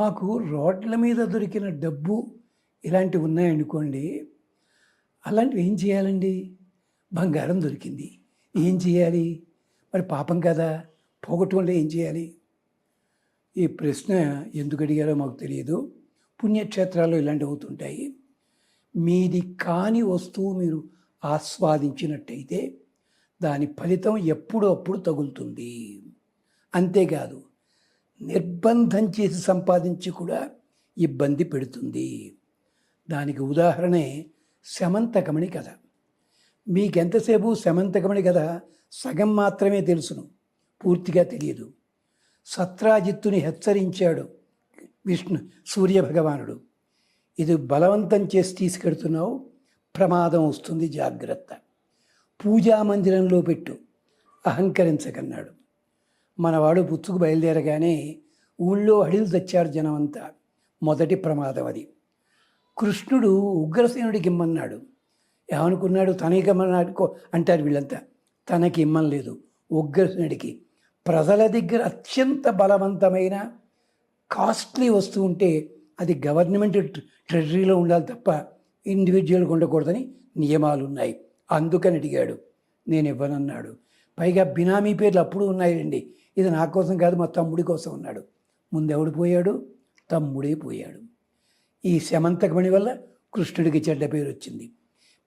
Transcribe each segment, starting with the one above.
మాకు రోడ్ల మీద దొరికిన డబ్బు ఇలాంటివి ఉన్నాయనుకోండి అలాంటివి ఏం చేయాలండి? బంగారం దొరికింది. ఏం చేయాలి? మరి పాపం కదా పోగొట్టుకుంటే ఏం చేయాలి? ఈ ప్రశ్న ఎందుకు అడిగారో మాకు తెలియదు. పుణ్యక్షేత్రాలు ఇలాంటివి అవుతుంటాయి. మీది కాని వస్తువు మీరు ఆస్వాదించినట్టయితే దాని ఫలితం ఎప్పుడప్పుడు తగులుతుంది. అంతేకాదు నిర్బంధం చేసి సంపాదించి కూడా ఇబ్బంది పెడుతుంది. దానికి ఉదాహరణే శమంతకమణి కథ. మీకెంతసేపు శమంతకమణి కథ సగం మాత్రమే తెలుసును. పూర్తిగా తెలియదు. సత్రాజిత్తుని హెచ్చరించాడు విష్ణు సూర్యభగవానుడు. ఇది బలవంతం చేసి తీసుకెడుతున్నావు ప్రమాదం వస్తుంది జాగ్రత్త. పూజా మందిరంలో పెట్టు అహంకరించకన్నాడు. మనవాడు పుచ్చుకు బయలుదేరగానే ఊళ్ళో అడిలు తెచ్చారు జనమంతా. మొదటి ప్రమాదం అది. కృష్ణుడు ఉగ్రసేనుడికి ఇమ్మన్నాడు ఏమనుకున్నాడు? తనకిమ్మన్నాడుకో అంటారు వీళ్ళంతా. తనకి ఇమ్మనలేదు ఉగ్రసేనుడికి. ప్రజల దగ్గర అత్యంత బలవంతమైన కాస్ట్లీ వస్తువు ఉంటే అది గవర్నమెంట్ ట్రెజరీలో ఉండాలి తప్ప ఇండివిజువల్గా ఉండకూడదని నియమాలు ఉన్నాయి అందుకని అడిగాడు. నేను ఇవ్వనన్నాడు పైగా బినామీ పేర్లు అప్పుడు ఉన్నాయండి ఇది నా కోసం కాదు మా తమ్ముడి కోసం ఉన్నాడు ముందెవడు పోయాడు? తమ్ముడే పోయాడు. ఈ శమంతకమణి వల్ల కృష్ణుడికి చెడ్డ పేరు వచ్చింది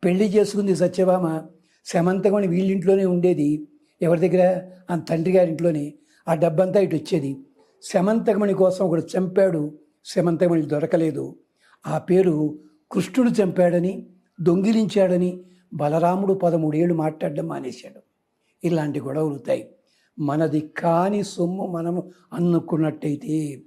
పెళ్ళి చేసుకుంది సత్యభామ. శమంతకమణి వీళ్ళింట్లోనే ఉండేది. ఎవరి దగ్గర? ఆ తండ్రి గారింట్లోనే. ఆ డబ్బంతా ఇటు వచ్చేది. శమంతకమణి కోసం ఒకడు చంపాడు. శమంతకమణి దొరకలేదు. ఆ పేరు కృష్ణుడు చంపాడని దొంగిలించాడని బలరాముడు పదమూడేళ్ళు మాట్లాడడం మానేశాడు. ఇలాంటి గొడవలు అవుతాయి. మనది కాని సొమ్ము మనము అన్నుకున్నట్టయితే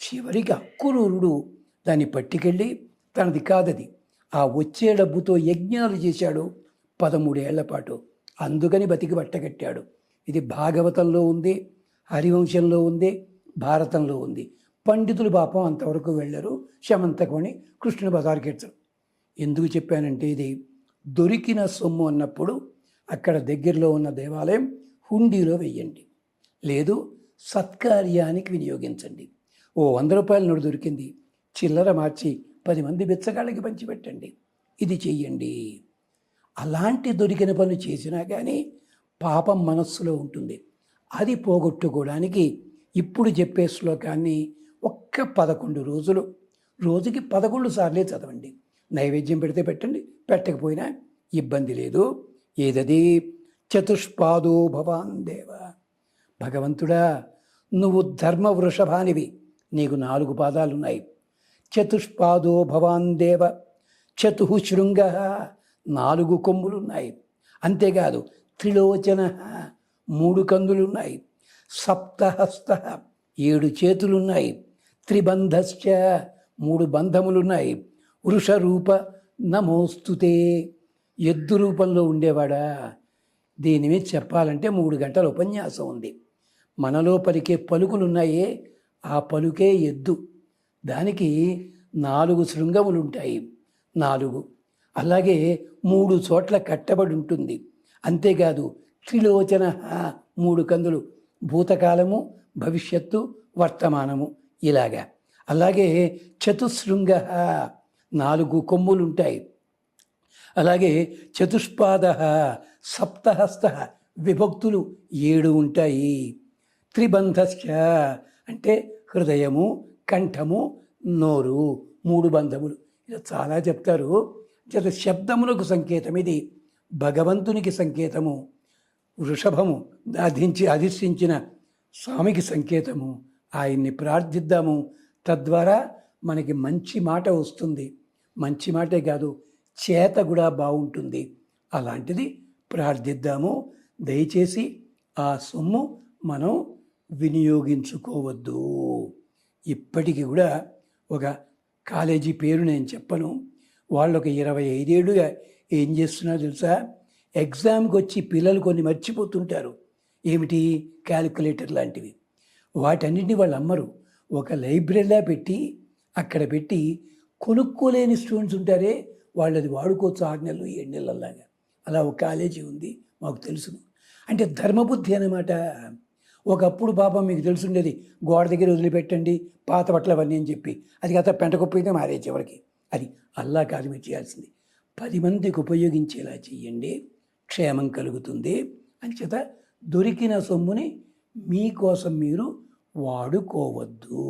చివరికి అక్కురూరుడు దాన్ని పట్టుకెళ్ళి తనది కాదది. ఆ వచ్చే డబ్బుతో యజ్ఞాలు చేశాడు పదమూడేళ్ళ పాటు. అందుకని బతికి బట్టగట్టాడు. ఇది భాగవతంలో ఉంది హరివంశంలో ఉంది భారతంలో ఉంది. పండితులు పాపం అంతవరకు వెళ్ళరు శమంతకమని కృష్ణుని బజార్కెచ్చరు ఎందుకు చెప్పానంటే ఇది దొరికిన సొమ్ము అన్నప్పుడు అక్కడ దగ్గరలో ఉన్న దేవాలయం హుండీలో వెయ్యండి. లేదు సత్కార్యానికి వినియోగించండి. ఓ వంద రూపాయల నోటు దొరికింది. చిల్లర మార్చి పది మంది బిచ్చగాళ్ళకి పంచిపెట్టండి. ఇది చెయ్యండి. అలాంటి దొరికిన పనులు చేసినా కానీ పాపం మనస్సులో ఉంటుంది. అది పోగొట్టుకోవడానికి ఇప్పుడు చెప్పే శ్లోకాన్ని ఒక్క పదకొండు రోజులు రోజుకి పదకొండు సార్లే చదవండి. నైవేద్యం పెడితే పెట్టండి పెట్టకపోయినా ఇబ్బంది లేదు. ఏదది? చతుష్పాదో భవాన్ దేవ. భగవంతుడా నువ్వు ధర్మ వృషభానివి నీకు నాలుగు పాదాలున్నాయి. చతుష్పాదో భవాన్ దేవ. చతు శృంగ నాలుగు కొమ్ములున్నాయి. అంతేకాదు త్రిలోచన మూడు కందులున్నాయి. సప్తహస్త ఏడు చేతులున్నాయి. త్రిబంధశ్చ మూడు బంధములున్నాయి. వృషరూప నమోస్తుతే. ఎద్దు రూపంలో ఉండేవాడా? దీని మీద చెప్పాలంటే మూడు గంటల ఉపన్యాసం ఉంది. మనలో పలికే పలుకులున్నాయే ఆ పలుకే ఎద్దు. దానికి నాలుగు శృంగములు ఉంటాయి నాలుగు. అలాగే మూడు చోట్ల కట్టబడి ఉంటుంది. అంతేకాదు త్రిలోచన మూడు కందులు. భూతకాలము భవిష్యత్తు వర్తమానము. ఇలాగా. అలాగే చతుశృంగ నాలుగు కొమ్ములు ఉంటాయి అలాగే చతుష్పాద సప్తహస్త విభక్తులు ఏడు ఉంటాయి. త్రిబంధశ్చ అంటే హృదయము కంఠము నోరు మూడు బంధములు. ఇలా చాలా చెప్తారు. జత శబ్దములకు సంకేతం ఇది. భగవంతునికి సంకేతము వృషభము అధించి అధిష్ఠించిన స్వామికి సంకేతము. ఆయన్ని ప్రార్థిద్దాము. తద్వారా మనకి మంచి మాట వస్తుంది. మంచి మాటే కాదు చేత కూడా బాగుంటుంది. అలాంటిది ప్రార్థిద్దాము. దయచేసి ఆ సొమ్ము మనం వినియోగించుకోవద్దు. ఇప్పటికీ కూడా ఒక కాలేజీ పేరు నేను చెప్పను. వాళ్ళు ఒక ఇరవై ఐదేళ్ళుగా ఏం చేస్తున్నారో తెలుసా? ఎగ్జామ్కి వచ్చి పిల్లలు కొన్ని మర్చిపోతుంటారు. ఏమిటి? క్యాలిక్యులేటర్ లాంటివి. వాటన్నిటిని వాళ్ళు అమ్మరు. ఒక లైబ్రరీలా పెట్టి అక్కడ పెట్టి కొనుక్కోలేని స్టూడెంట్స్ ఉంటారే వాళ్ళు అది వాడుకోవచ్చు ఆరు నెలలు ఏడు నెలల్లాగా. అలా ఒక కాలేజీ ఉంది మాకు తెలుసు. అంటే ధర్మబుద్ధి అన్నమాట. ఒకప్పుడు పాపం మీకు తెలుసుండేది గోడ దగ్గర వదిలిపెట్టండి పాత బట్టలు అవన్నీ అని చెప్పి. అది కాస్త పెంటకుప్పైతే మారే చివరికి. అది అల్లా కాదు మీరు చేయాల్సింది. పది మందికి ఉపయోగించేలా చెయ్యండి క్షేమం కలుగుతుంది. అంచేత దొరికిన సొమ్ముని మీకోసం మీరు వాడుకోవద్దు.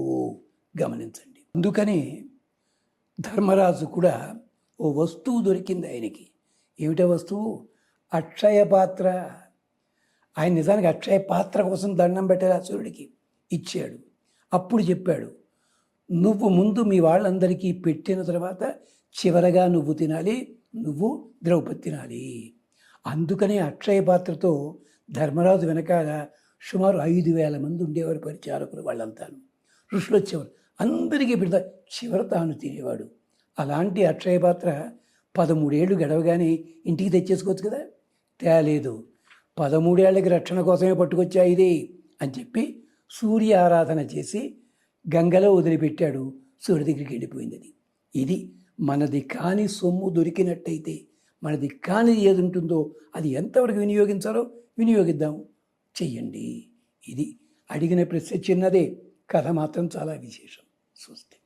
గమనించండి. అందుకని ధర్మరాజు కూడా ఓ వస్తువు దొరికింది ఆయనకి. ఏమిటా వస్తువు? అక్షయ పాత్ర ఆయన నిజానికి అక్షయ పాత్ర కోసం దండం పెట్టారు ఆ సూర్యుడికి ఇచ్చాడు. అప్పుడు చెప్పాడు నువ్వు ముందు మీ వాళ్ళందరికీ పెట్టిన తర్వాత చివరగా నువ్వు తినాలి నువ్వు ద్రౌపది తినాలి. అందుకనే అక్షయ పాత్రతో ధర్మరాజు వెనకాల సుమారు ఐదు వేల మంది ఉండేవారు పరిచారకులు వాళ్ళంతా ఋషులు వచ్చేవారు అందరికీ పెడతారు చివర తాను తినేవాడు. అలాంటి అక్షయ పాత్ర పదమూడేళ్ళు గడవగానే ఇంటికి తెచ్చేసుకోవచ్చు కదా? తేలేదు. పదమూడేళ్ళకి రక్షణ కోసమే పట్టుకొచ్చా ఇది? అని చెప్పి సూర్య ఆరాధన చేసి గంగలో వదిలిపెట్టాడు. సూర్యుడి దగ్గరికి వెళ్ళిపోయింది అది ఇది మనది కాని సొమ్ము దొరికినట్టయితే మనది కాని ఏది ఉంటుందో అది ఎంతవరకు వినియోగించాలో వినియోగిద్దాం. చెయ్యండి. ఇది అడిగిన ప్రశ్న చిన్నదే. కథ మాత్రం చాలా విశేషం. స్వస్తి.